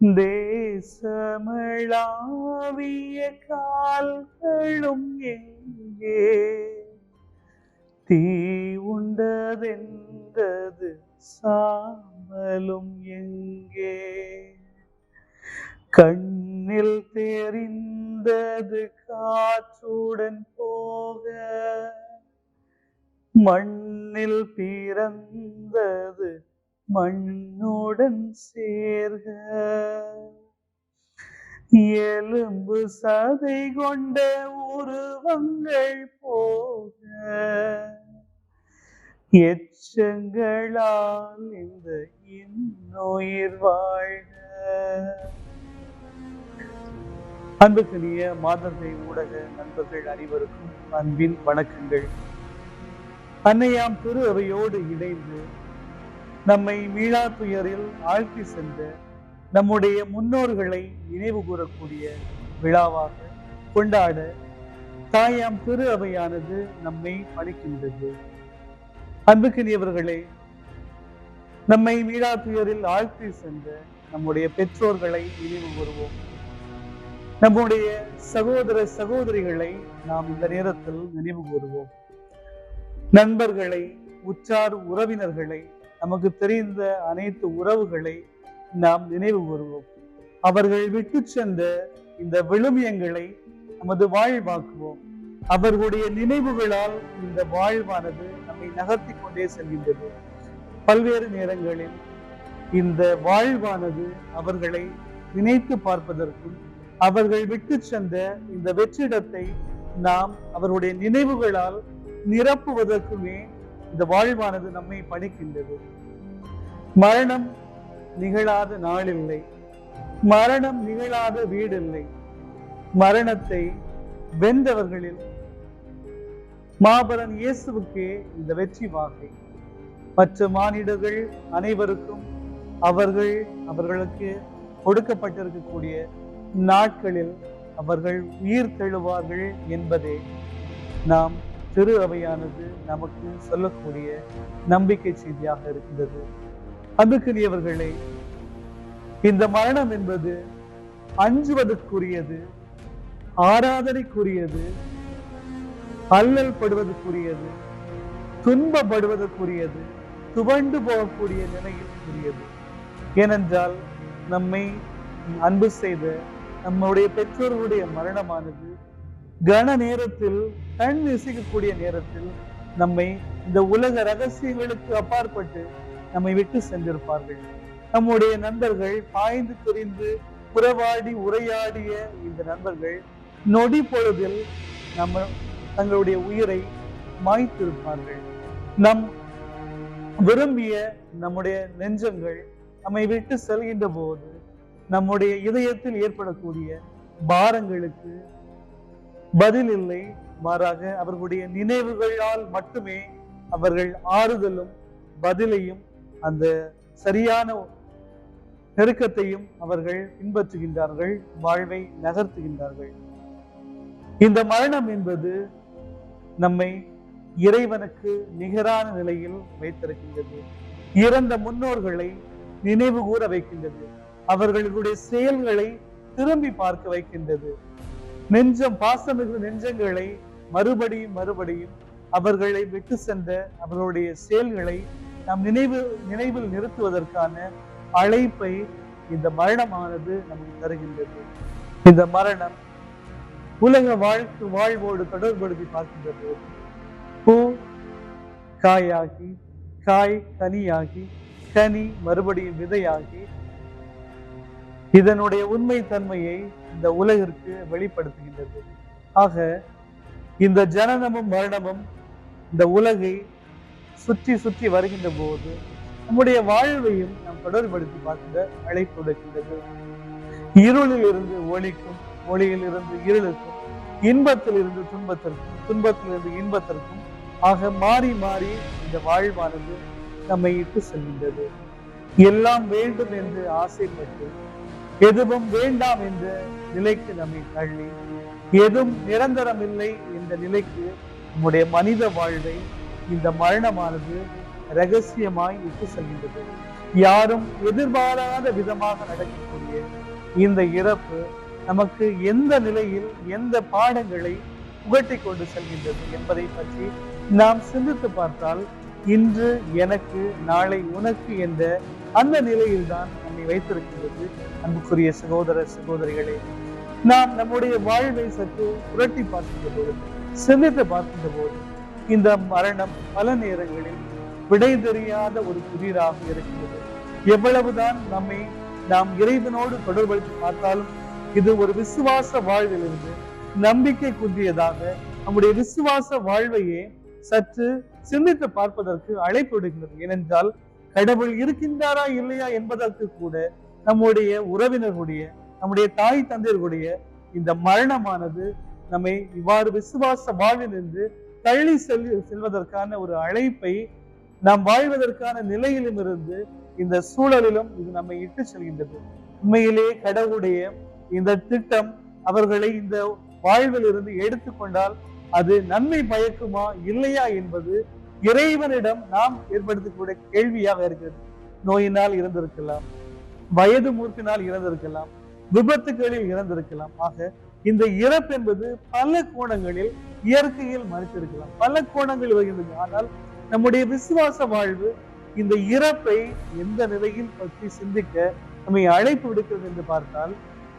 தேசமிழாவிய கால்களும் எங்கே? தீ உண்டதென்றது சாமலும் எங்கே? கண்ணில் தெரிந்தது காற்றுடன் போக மண்ணில் பிறந்தது மண்ணுடன் சேர்க. எலும்பு சதை கொண்ட உருவங்கள் போக. எச்சங்களால் இந்த இன்னுயிர் வாழ்க. அன்புக்குரிய மாதத்தை ஊடக நண்பர்கள் அனைவருக்கும் அன்பின் வணக்கங்கள். அன்னையாம் திரு அவையோடு இணைந்து நம்மை மீளா துயரில் ஆழ்த்தி சென்ற நம்முடைய முன்னோர்களை நினைவு கூறக்கூடிய விழாவாக கொண்டாட தாயாம் திரு அவையானது நம்மை அளிக்கின்றது அன்புக்கினியவர்களே நம்மை மீளா துயரில் ஆழ்த்தி சென்ற நம்முடைய பெற்றோர்களை நினைவு கூறுவோம். நம்முடைய சகோதர சகோதரிகளை நாம் இந்த நேரத்தில் நினைவு கூறுவோம். நண்பர்களை உற்றார் உறவினர்களை நமக்கு தெரிந்த அனைத்து உறவுகளை நாம் நினைவு கூறுவோம். அவர்கள் விட்டு சென்ற இந்த விழுமியங்களை நமது வாழ்வாக்குவோம். அவர்களுடைய நினைவுகளால் இந்த வாழ்வானது நம்மை நகர்த்தி கொண்டே செல்கின்றது. பல்வேறு நேரங்களில் இந்த வாழ்வானது அவர்களை நினைத்து பார்ப்பதற்கும் அவர்கள் விட்டு சென்ற இந்த வெற்றிடத்தை நாம் அவருடைய நினைவுகளால் நிரப்புவதற்குமே இந்த வாழ்வானது நம்மை பணிக்கின்றது மரணம் நிகழாத நாளில்லை. மரணம் நிகழாத வீடில்லை. மரணத்தை வென்றவர்களில் மாபரன் இயேசுவுக்கே இந்த வெற்றி வாகை. மற்ற மானிடர்கள் அனைவருக்கும் அவர்கள் அவர்களுக்கு கொடுக்கப்பட்டிருக்கக்கூடிய நாட்களில் அவர்கள் உயிர் தெழுவார்கள் என்பதே நாம் திரு அவையானது நமக்கு சொல்லக்கூடிய நம்பிக்கை செய்தியாக இருக்கின்றது. அன்புக்குரியவர்களே இந்த மரணம் என்பது அஞ்சுவதற்குரியது ஆராதனைக்குரியது அல்லல் படுவதற்குரியது துன்பப்படுவதற்குரியது துவண்டு போகக்கூடிய நிலையிற்குரியது ஏனென்றால் நம்மை அன்பு செய்த நம்முடைய பெற்றோர்களுடைய மரணமானது கன நேரத்தில் கண் இசைக்கக்கூடிய நேரத்தில் நம்மை இந்த உலக ரகசியங்களுக்கு அப்பாற்பட்டு நம்மை விட்டு சென்றிருப்பார்கள். நம்முடைய நண்பர்கள் பாய்ந்து தெரிந்து புறவாடி உரையாடிய இந்த நண்பர்கள் நொடி பொழுதில் நம்ம தங்களுடைய உயிரை மாய்த்திருப்பார்கள். நம் விரும்பிய நம்முடைய நெஞ்சங்கள் நம்மை விட்டு செல்கின்ற போது நம்முடைய இதயத்தில் ஏற்படக்கூடிய பாரங்களுக்கு பதில் இல்லை. மாறாக அவர்களுடைய நினைவுகளால் மட்டுமே அவர்கள் ஆறுதலும் பதிலையும் அந்த சரியான நெருக்கத்தையும் அவர்கள் பின்பற்றுகின்றார்கள் வாழ்வை நகர்த்துகின்றார்கள். இந்த மரணம் என்பது நம்மை இறைவனுக்கு நிகரான நிலையில் வைத்திருக்கின்றது. இறந்த முன்னோர்களை நினைவு கூற வைக்கின்றது. அவர்களுடைய செயல்களை திரும்பி பார்க்க வைக்கின்றது. நெஞ்சம் பாசமிகு நெஞ்சங்களை மறுபடியும் மறுபடியும் அவர்களை விட்டு சென்ற அவர்களுடைய செயல்களை நாம் நினைவு நினைவில் நிறுத்துவதற்கான அழைப்பை இந்த மரணமானது நமக்கு தருகின்றது. இந்த மரணம் உலக வாழ்க்கை வாழ்வோடு தொடர்படுத்தி பார்க்கின்றது. பூ காயாகி காய் கனியாகி கனி மறுபடியும் விதையாகி இதனுடைய உண்மை தன்மையை இந்த உலகிற்கு வெளிப்படுத்துகின்றது. ஆக இந்த ஜனனமும் மரணமும் இந்த உலகை சுற்றி சுற்றி வருகின்ற போது நம்முடைய வாழ்வையும் நாம் தொடர்படுத்தி பார்க்கின்ற அழைப்பு விடுக்கின்றது. இருளில் இருந்து ஒளிக்கும் ஒளியில் இருந்து இருளுக்கும் இன்பத்தில் இருந்து துன்பத்திற்கும் துன்பத்தில் இருந்து இன்பத்திற்கும் ஆக மாறி மாறி இந்த வாழ்வானது நம்மை இட்டு செல்கின்றது. எல்லாம் வேண்டும் என்று ஆசைப்பட்டு எதுவும் வேண்டாம் என்ற நிலைக்கு நம்மை தள்ளி எதுவும் நிரந்தரமில்லை என்ற நிலைக்கு நம்முடைய மனித வாழ்வை இந்த மரணமானது ரகசியமாய் இட்டு செல்கின்றது. யாரும் எதிர்பாராத விதமாக நடக்கக்கூடிய இந்த இறப்பு நமக்கு எந்த நிலையில் எந்த பாடங்களை புகட்டி கொண்டு செல்கின்றது என்பதை பற்றி நாம் சிந்தித்து பார்த்தால் இன்று எனக்கு நாளை உனக்கு என்ற அந்த நிலையில்தான் நம்மை வைத்திருக்கின்றது. அன்புக்குரிய சகோதர சகோதரிகளே நாம் நம்முடைய வாழ்வை சற்று புரட்டி பார்க்கின்ற போது சிந்தித்து பார்க்கின்ற போது இந்த மரணம் பல நேரங்களில் விடை தெரியாத ஒரு புதிராக இருக்கிறது. எவ்வளவுதான் நம்மை நாம் இறைவனோடு தொடர்படுத்தி பார்த்தாலும் இது ஒரு விசுவாச வாழ்விலிருந்து நம்பிக்கை குன்றியதாக நம்முடைய விசுவாச வாழ்வையே சற்று சிந்தித்து பார்ப்பதற்கு அழைப்பு விடுகிறது. ஏனென்றால் கடவுள் இருக்கின்றாரா இல்லையா என்பதற்கு கூட நம்முடைய உறவினர்களுடைய நம்முடைய தாய் தந்தையர்களுடைய இந்த மரணமானது நம்மை இவ்வாறு விசுவாச வாழ்விலிருந்து தள்ளி செல் செல்வதற்கான ஒரு அழைப்பை நாம் வாழ்வதற்கான நிலையிலும் இருந்து இந்த சூழலிலும் இது நம்மை இட்டு செல்கின்றது. உண்மையிலே கடவுளுடைய இந்த திட்டம் அவர்களை இந்த வாழ்வில் இருந்து எடுத்துக்கொண்டால் அது நன்மை பயக்குமா இல்லையா என்பது இறைவனிடம் நாம் ஏற்படுத்தக்கூடிய கேள்வியாக இருக்கிறது. நோயினால் இருந்திருக்கலாம் வயது மூர்த்தினால் இறந்திருக்கலாம் விபத்துகளில் இறந்திருக்கலாம். ஆக இந்த இறப்பு என்பது பல கோணங்களில் இயற்கையில் மறுத்திருக்கலாம். பல கோணங்கள் வருகின்றது. ஆனால் நம்முடைய விசுவாச வாழ்வு இந்த இறப்பை எந்த நிலையில் பற்றி சிந்திக்க நம்மை அழைப்பு விடுக்கிறது என்று பார்த்தால்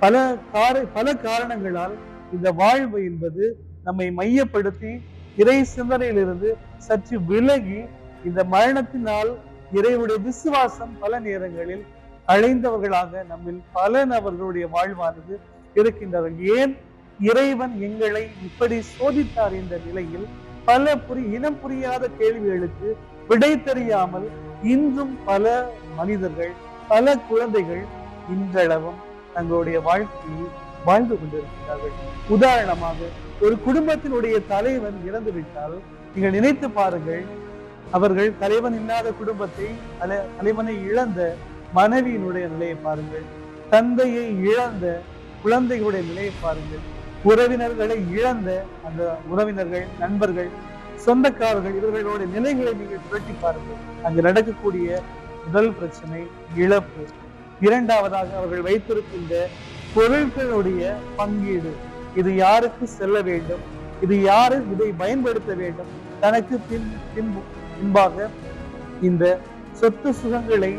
பல கார பல காரணங்களால் இந்த வாழ்வு என்பது நம்மை மையப்படுத்தி இறை சிந்தனையிலிருந்து சற்று விலகி இந்த மரணத்தினால் இறைவுடைய விசுவாசம் பல நேரங்களில் அழைந்தவர்களாக நம்மில் பல நபர்களுடைய வாழ்வானது இருக்கின்றார்கள் ஏன்? இறைவன் எங்களை இப்படி சோதித்தார் என்ற நிலையில் பல புரி இனம் புரியாத கேள்விகளுக்கு விடை தெரியாமல் இன்றும் பல மனிதர்கள் பல குழந்தைகள் இன்றளவும் தங்களுடைய வாழ்க்கையை வாழ்ந்து கொண்டிருக்கிறார்கள். உதாரணமாக ஒரு குடும்பத்தினுடைய தலைவன் இறந்துவிட்டால் நீங்கள் நினைத்து பாருங்கள் அவர்கள் தலைவன் இல்லாத குடும்பத்தை தலைவனை இழந்த மனைவியினுடைய நிலையை பாருங்கள். தந்தையை இழந்த குழந்தைகளுடைய நிலையை பாருங்கள். உறவினர்களை இழந்த அந்த உறவினர்கள் நண்பர்கள் சொந்தக்காரர்கள் இவர்களுடைய நிலைகளை நீங்கள் புரட்டி பாருங்கள். அங்கு நடக்கக்கூடிய முதல் பிரச்சனை இழப்பு இரண்டாவதாக அவர்கள் வைத்திருக்கின்ற பொருட்களுடைய பங்கீடு. இது யாருக்கு செல்ல வேண்டும்? இது யாரு இதை பயன்படுத்த வேண்டும்? தனக்கு பின் பின்பு பின்பாக இந்த சொத்து சுகங்களை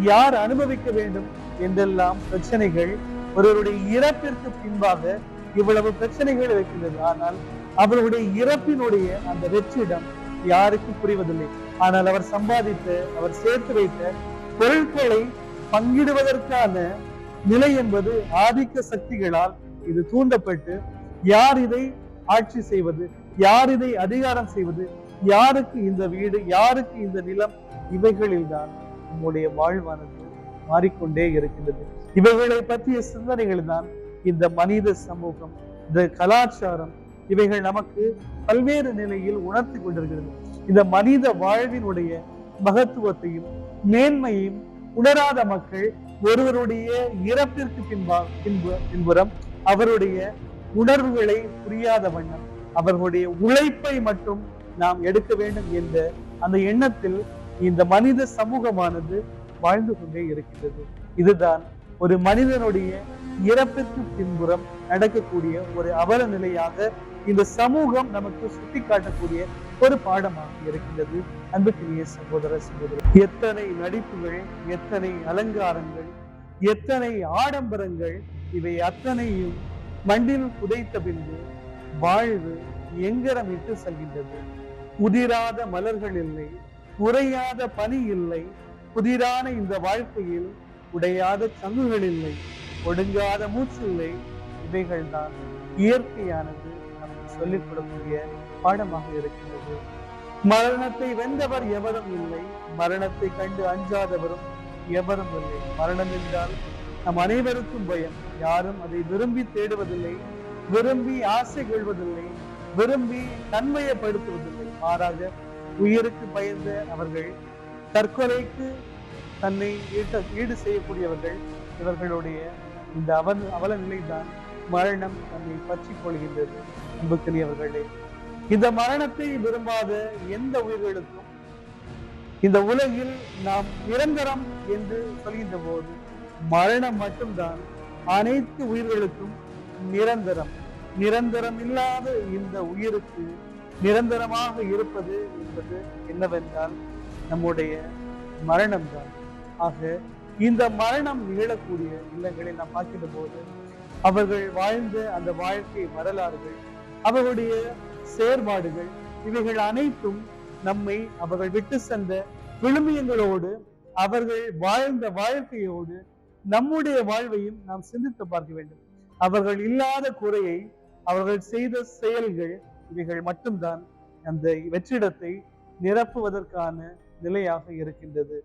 யார் அனுபவிக்க வேண்டும் என்றெல்லாம் பிரச்சனைகள் ஒருவருடைய இறப்பிற்கு பின்பாக இவ்வளவு பிரச்சனைகள் இருக்கின்றது ஆனால் அவருடைய இறப்பினுடைய அந்த வெற்றிடம் யாருக்கும் புரிவதில்லை. ஆனால் அவர் சம்பாதித்த அவர் சேர்த்து வைத்த பொருட்களை பங்கிடுவதற்கான நிலை என்பது ஆதிக்க சக்திகளால் இது தூண்டப்பட்டு யார் இதை ஆட்சி செய்வது யார் இதை அதிகாரம் செய்வது யாருக்கு இந்த வீடு யாருக்கு இந்த நிலம் இவைகளில்தான் நம்முடைய வாழ்வானது மாறிக்கொண்டே இருக்கின்றது. இவைகளை பற்றிய சிந்தனைகள் தான் இந்த மனித சமூகம் இந்த கலாச்சாரம் இவைகள் நமக்கு பல்வேறு நிலையில் உணர்த்தி கொண்டிருக்கிறது. இந்த மனித வாழ்வினுடைய மகத்துவத்தையும் மேன்மையும் உணராத மக்கள் ஒருவருடைய இறப்பிற்கு பின்பா பின்பு பின்புறம் அவருடைய உணர்வுகளை புரியாத வண்ணம் அவர்களுடைய உழைப்பை மட்டும் நாம் எடுக்க வேண்டும் என்ற அந்த எண்ணத்தில் இந்த மனித சமூகமானது வாழ்ந்து கொண்டே இருக்கின்றது. இதுதான் ஒரு மனிதனுடைய இறப்பிற்கு பின்புறம் நடக்கக்கூடிய ஒரு அவல நிலையாக இந்த சமூகம் நமக்கு சுட்டி காட்டக்கூடிய ஒரு பாடமாக இருக்கின்றது. அன்புக்குரிய சகோதர சகோதரர் எத்தனை நடிப்புகள் எத்தனை அலங்காரங்கள் எத்தனை ஆடம்பரங்கள் இவை அத்தனையும் மண்டில் புதைத்த பின்பு வாழ்வு எங்கரமிட்டு செல்கின்றது. உதிராத மலர்கள் இல்லை உறையாத பனி இல்லை. புதிரான இந்த வாழ்க்கையில் உடையாத சங்குகள் இல்லை. ஒடுங்காத மூச்சு இல்லை. இவைகள்தான் இயற்கையானது நமக்கு சொல்லிக் கொடுக்கக்கூடிய பாடமாக இருக்கின்றது. மரணத்தை வென்றவர் எவரும் இல்லை. மரணத்தை கண்டு அஞ்சாதவரும் எவரும் இல்லை. மரணம் என்றால் நம் அனைவருக்கும் பயம். யாரும் அதை விரும்பி தேடுவதில்லை. விரும்பி ஆசை கொள்வதில்லை விரும்பி தன்மையப்படுத்துவதில்லை மாறாக உயிருக்கு பயந்த அவர்கள் தற்கொலைக்கு தன்னை ஈட்ட ஈடு செய்யக்கூடியவர்கள் இவர்களுடைய இந்த அவல அவல நிலைதான் மரணம் தன்னை பற்றி கொள்கின்றது. அன்புக்குரியவர்களே இந்த மரணத்தை விரும்பாத எந்த உயிர்களுக்கும் இந்த உலகில் நாம் நிரந்தரம் என்று சொல்கின்ற போது மரணம் மட்டும்தான் அனைத்து உயிர்களுக்கும் நிரந்தரம். நிரந்தரம் இல்லாத இந்த உயிருக்கு நிரந்தரமாக இருப்பது என்பது என்னவென்றால் நம்முடைய மரணம்தான் ஆக இந்த மரணம் நிகழக்கூடிய இல்லங்களை நாம் பார்க்கின்ற போது அவர்கள் வாழ்ந்த அந்த வாழ்க்கை வரலாறுகள் அவர்களுடைய செயற்பாடுகள் இவைகள் அனைத்தும் நம்மை அவர்கள் விட்டு சென்ற விழுமியங்களோடு அவர்கள் வாழ்ந்த வாழ்க்கையோடு நம்முடைய வாழ்வையும் நாம் சிந்தித்து பார்க்க வேண்டும். அவர்கள் இல்லாத குறையை அவர்கள் செய்த செயல்கள் இவைகள் மட்டும்தான் அந்த வெற்றிடத்தை நிரப்புவதற்கான நிலையாக இருக்கின்றது.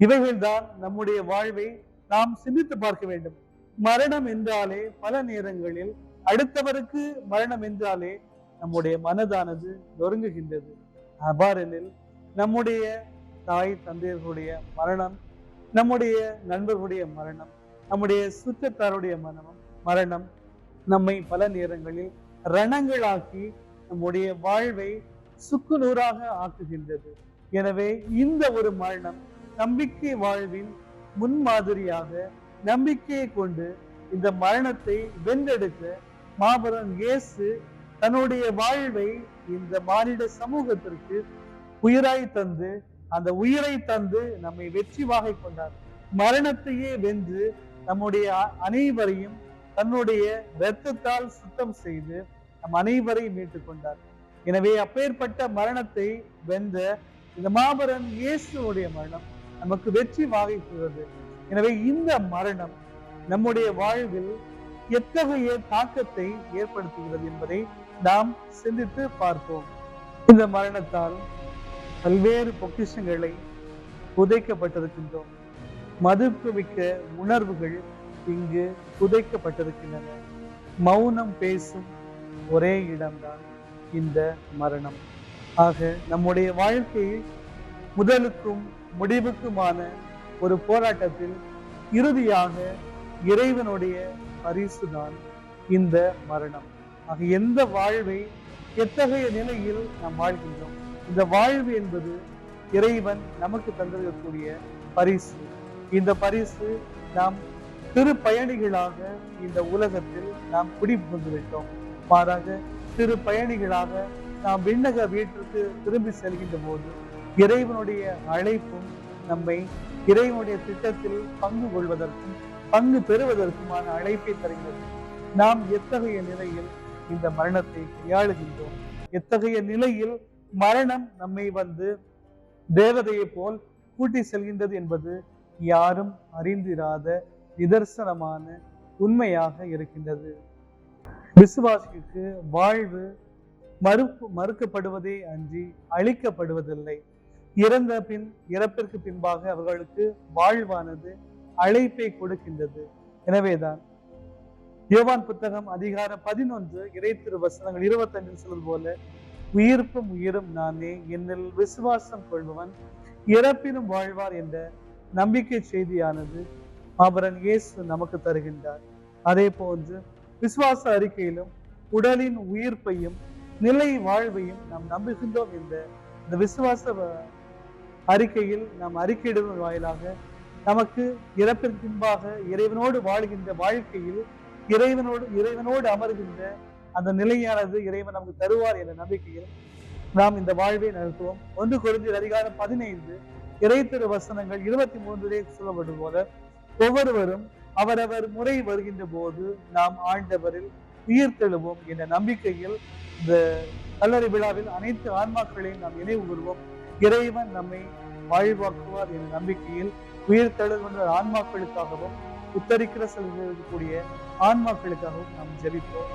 இவைகள்தான் நம்முடைய வாழ்வை நாம் சிந்தித்து பார்க்க வேண்டும். மரணம் என்றாலே பல நேரங்களில் அடுத்தவருக்கு மரணம் என்றாலே நம்முடைய மனதானது நொறுங்குகின்றது. அவ்வாறெனில் நம்முடைய தாய் தந்தையர்களுடைய மரணம் நம்முடைய நண்பர்களுடைய மரணம் நம்முடைய சுற்றத்தாருடைய மரணம் மரணம் நம்மை பல நேரங்களில் ரணங்களாக்கி நம்முடைய வாழ்வை சுக்குநூறாக ஆக்குகின்றது. எனவே இந்த ஒரு மரணம் நம்பிக்கை வாழ்வின் முன்மாதிரியாக நம்பிக்கையை கொண்டு இந்த மரணத்தை வென்றெடுக்க மாபெரும் இயேசு தன்னுடைய வாழ்வை இந்த மானிட சமூகத்திற்கு உயிராய் தந்து அந்த உயிரை தந்து நம்மை வெற்றி வாகை கொண்டார். மரணத்தையே வென்று நம்முடைய அனைவரையும் தன்னுடைய இரத்தத்தால் சுத்தம் செய்து நம் அனைவரையும் மீட்டுக் கொண்டார். எனவே அப்பேற்பட்ட மரணத்தை வென்ற இந்த மாபெரும் இயேசுடைய மரணம் நமக்கு வெற்றி வாகிக்கிறது எனவே இந்த மரணம் நம்முடைய வாழ்வில் எத்தகைய தாக்கத்தை ஏற்படுத்துகிறது என்பதை நாம் சிந்தித்து பார்ப்போம். இந்த மரணத்தால் பல்வேறு பொக்கிஷங்களை புதைக்கப்பட்டிருக்கின்றோம். மதிப்புமிக்க உணர்வுகள் இங்கு புதைக்கப்பட்டிருக்கின்றன. மௌனம் பேசும் ஒரே இடம்தான் இந்த மரணம். ஆக நம்முடைய வாழ்க்கையில் முதலுக்கும் முடிவுக்குமான ஒரு போராட்டத்தில் இறுதியாக இறைவனுடைய பரிசுதான் இந்த மரணம். ஆக எந்த வாழ்வை எத்தகைய நிலையில் நாம் வாழ்கின்றோம்? இந்த வாழ்வு என்பது இறைவன் நமக்கு தந்திருக்கக்கூடிய பரிசு. இந்த பரிசு நாம் திரு பயணிகளாக இந்த உலகத்தில் நாம் குடி புகுந்துவிட்டோம் மாறாக சிறு பயணிகளாக நாம் விண்ணக வீட்டிற்கு திரும்பி செல்கின்ற போது இறைவனுடைய அழைப்பும் நம்மை இறைவனுடைய திட்டத்தில் பங்கு கொள்வதற்கும் பங்கு பெறுவதற்குமான அழைப்பை தருகிறது. நாம் எத்தகைய நிலையில் இந்த மரணத்தை கையாளுகின்றோம்? எத்தகைய நிலையில் மரணம் நம்மை வந்து தேவதையை போல் கூட்டி செல்கின்றது என்பது யாரும் அறிந்திராத நிதர்சனமான உண்மையாக இருக்கின்றது. விசுவாசிக்கு வாழ்வு மறு மறுக்கப்படுவதே அன்றி அழிக்கப்படுவதில்லை. இறந்த பின் இறப்பிற்கு பின்பாக அவர்களுக்கு வாழ்வானது அழைப்பை கொடுக்கின்றது. எனவேதான் யோவான் புத்தகம் அதிகாரம் பதினொன்று இறை திருவசனங்கள் இருபத்தஞ்சில் சொல்வது போல உயிர்ப்பும் உயிரும் நானே என்னில் விசுவாசம் கொள்பவன் இறப்பினும் வாழ்வார் என்ற நம்பிக்கை செய்தியானது மாபரன் இயேசு நமக்கு தருகின்றார். அதே போன்று விசுவாச அறிக்கையிலும் உடலின் உயிர்ப்பையும் நிலை வாழ்வையும் நாம் நம்புகின்றோம் என்ற இந்த விசுவாச வ- அறிக்கையில் நாம் அறிக்கையிடுவதன் வாயிலாக நமக்கு இறப்பின் பின்பாக இறைவனோடு வாழ்கின்ற வாழ்க்கையில் இறைவனோடு இறைவனோடு அமர்கின்ற அந்த நிலையானது இறைவன் நமக்கு தருவார் என்ற நம்பிக்கையில் நாம் இந்த வாழ்வை நடத்துவோம் ஒன்று குறைந்த அதிகாரம் பதினைந்து இறைத்திரு வசனங்கள் இருபத்தி மூன்றிலே சொல்லப்படும் போல ஒவ்வொருவரும் அவரவர் முறை வருகின்ற போது நாம் ஆண்டவரில் உயிர்த்தெழுவோம் என்ற நம்பிக்கையில் இந்த கல்லறை விழாவில் அனைத்து ஆன்மாக்களையும் நாம் நினைவு கூறுவோம் இறைவன் நம்மை வாழ்வாக்குவார் என்ற நம்பிக்கையில் உயிர்த்தெழுகின்ற ஆன்மாக்களுக்காகவும் உத்தரிக்கிற கூடிய ஆன்மாக்களுக்காகவும் நாம் ஜெபிப்போம்.